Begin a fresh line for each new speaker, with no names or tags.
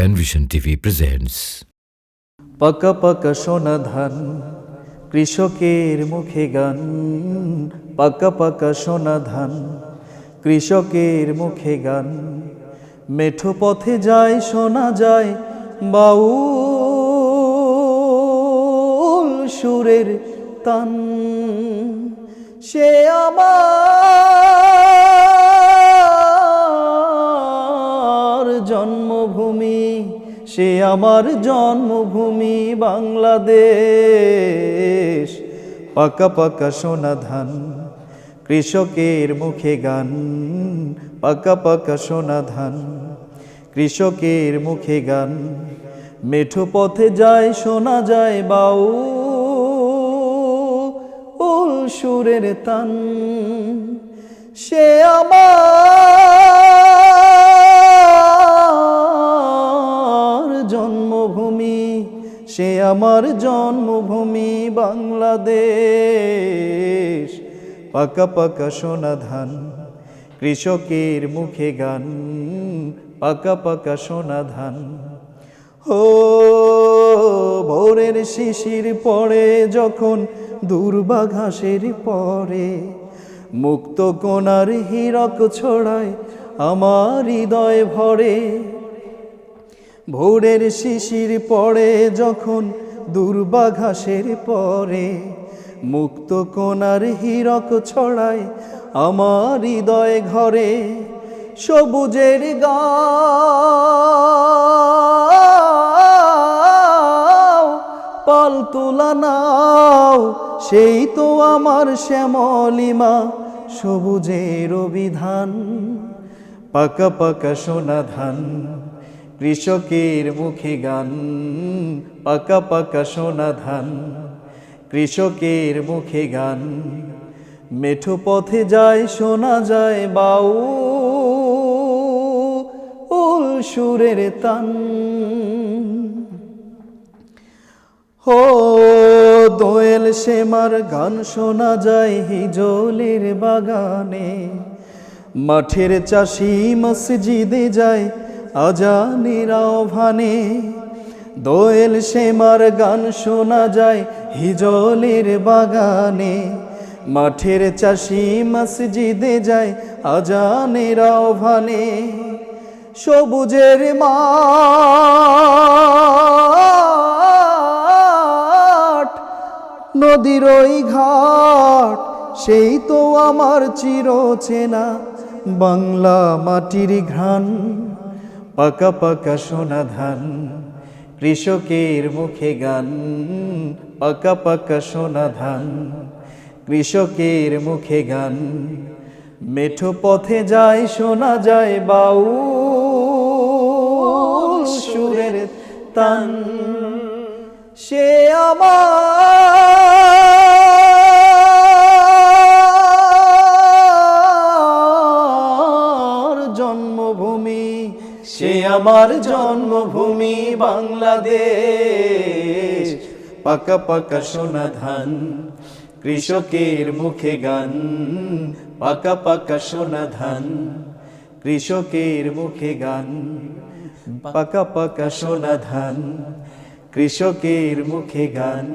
Penvision TV presents
পাকা পাকা সোনা ধান, কৃষকের মুখে গান। পাকা পাকা সোনা ধান, কৃষকের মুখে গান। মেঠো পথে যায়, শোনা যায়, বাউল সুরের তান। সে আমার জন্মভূমি, সে আমার জন্মভূমি বাংলাদেশ। পাকা পাকা সোনা ধান, কৃষকের মুখে গান। পাকা পাকা সোনা ধান, কৃষকের মুখে গান। মেঠো পথে যায় শোনা যায় বাউ। উল সুরের তান, সে আমার সে আমার জন্মভূমি বাংলাদেশ। পাকা পাকা সোনা ধান, কৃষকের মুখে গান। পাকা পাকা সোনা ধান। ও ভোরের শিশির পড়ে যখন দুর্বা ঘাসের পরে, মুক্ত কোনার হীরক ছড়ায় আমার হৃদয় ভরে। ভোরের শিশির পড়ে যখন দুর্বা ঘাসের পরে। মুক্ত কোনার হীরক ছড়ায় আমার হৃদয় ঘরে। সবুজের গাও পাল তোলা নাও, সেই তো আমার শ্যামলিমা, সবুজের অভিধান, পাকা পাকা সোনা ধান। কৃষকের মুখে গান, পাকা পাকা সোনা ধান। কৃষকের মুখে গান, মেঠো পথে যায় শোনা যায় বাউ। উল সুরের তান। হো, দোয়েল সেমার গান শোনা যায় হিজলের বাগানে। মাঠের চাষি মসজিদে যায় আজানের আহ্বানে দোয়েল সেমার গান শোনা যায় হিজলের বাগানে। মাঠের চাষি মসজিদে যায় আজানের আহ্বানে। সবুজের মাঠ, নদীর ওই ঘাট, সেই তো আমার চির চেনা বাংলা মাটির ঘ্রাণ। পাকা পাকা সোনা ধান, কৃষকের মুখে গান, পাকা পাকা সোনা ধান, কৃষকের মুখে গান। মেঠো পথে যায় শোনা যায় বাউ সুরের তান। সে আমার জন্মভূমি সে আমার জন্মভূমি বাংলাদেশ। পাকা পাকা সোনা ধান, কৃষকের মুখে গান। পাকা পাকা সোনা ধান, কৃষকের মুখে গান। পাকা পাকা সোনা ধান, কৃষকের মুখে গান।